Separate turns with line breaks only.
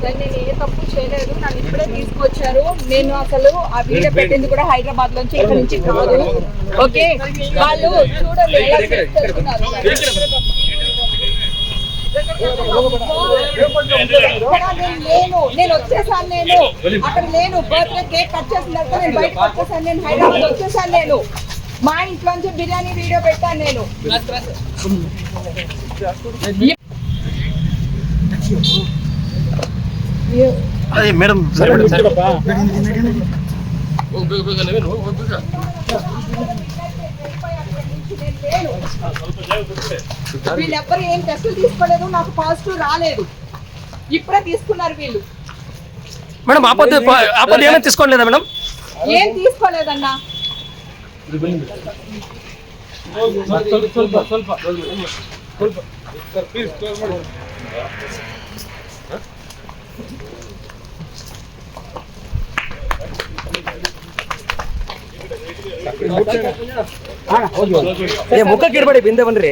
Sir నేను ఏ తప్పు చేయలేదు. నన్ను ఇప్పుడే తీసుకొచ్చారు. నేను అసలు ఆ వీడియో పెట్టింది కూడా హైదరాబాద్ నుంచి ఇక్కడ నుంచి కాదు. ఓకే? వాళ్ళు చూడండి నేను లేను నేను వచ్చేసాను నేను అక్కడ నేను బర్త్డే కేక్ కట్ చేసిన తర్వాత నేను బయటకు వచ్చేసాను నేను హైదరాబాద్ వచ్చేసాను నేను మా ఇంట్లోంచి బిర్యానీ వీడియో పెట్టాను నేను
అదే మేడం
వీళ్ళెవ్వరు ఏం టెస్టులు తీసుకోలేదు నాకు పాజిటివ్ రాలేదు. ఇప్పుడే తీసుకున్నారు వీళ్ళు
మేడం ఆపద ఆపద ఏమైనా తీసుకోలేదా మేడం
ఏం తీసుకోలేదన్నా
ಏ ಮುಖ ಕಿರ್ಬೇಡಿ ಬಿಂದೆ ಬನ್ರಿ